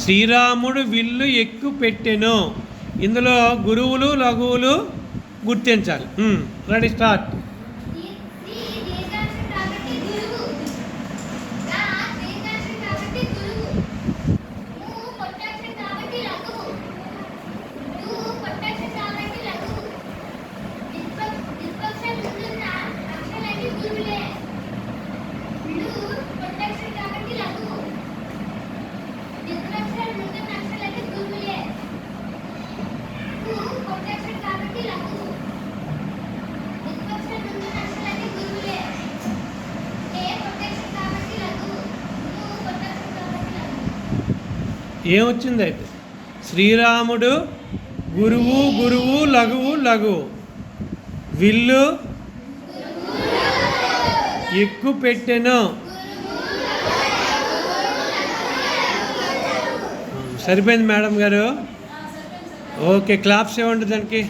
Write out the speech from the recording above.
శ్రీరాముడు విల్లు ఎక్కు పెట్టెను. ఇందులో గురువులు లఘువులు గుర్తించాలి. Ready start. Thank you. ఏమొచ్చింది అయితే శ్రీరాముడు గురువు గురువు లఘువు లఘువు. విల్లు ఎక్కు పెట్టెను సరిపోయింది మేడం గారు? ఓకే క్లాప్స్ ఇవ్వండి దానికి.